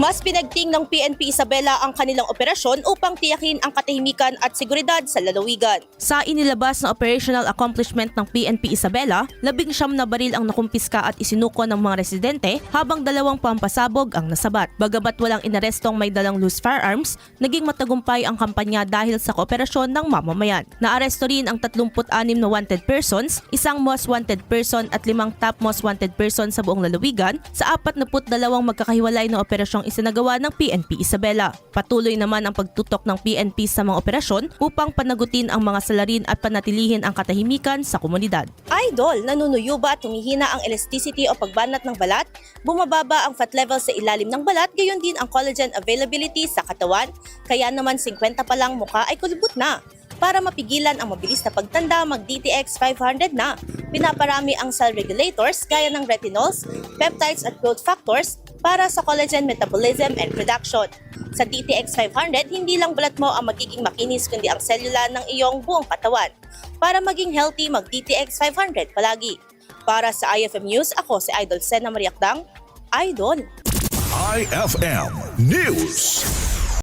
Mas pinagting ng PNP Isabela ang kanilang operasyon upang tiyakin ang katahimikan at seguridad sa lalawigan. Sa inilabas na operational accomplishment ng PNP Isabela, labing siyam na baril ang nakumpiska at isinuko ng mga residente habang dalawang pampasabog ang nasabat. Bagabat walang inarestong may dalang loose firearms, naging matagumpay ang kampanya dahil sa kooperasyon ng mamamayan. Naaresto rin ang 36 na wanted persons, isang most wanted person at limang top most wanted person sa buong lalawigan sa 42 magkakahiwalay na operasyong isinagawa ng PNP Isabela. Patuloy naman ang pagtutok ng PNP sa mga operasyon upang panagutin ang mga salarin at panatilihin ang katahimikan sa komunidad. Idol, nanunuyo ba at humihina ang elasticity o pagbanat ng balat? Bumababa ang fat level sa ilalim ng balat, gayon din ang collagen availability sa katawan, kaya naman 50 pa lang mukha ay kulubot na. Para mapigilan ang mabilis na pagtanda, mag-DTX 500 na. Pinaparami ang cell regulators gaya ng retinols, peptides at growth factors para sa collagen metabolism and production. Sa DTX 500, hindi lang balat mo ang magiging makinis kundi ang selula ng iyong buong katawan. Para maging healthy, mag-DTX 500 palagi. Para sa IFM News, ako si Idol Sena Mariakdang, Idol! IFM News.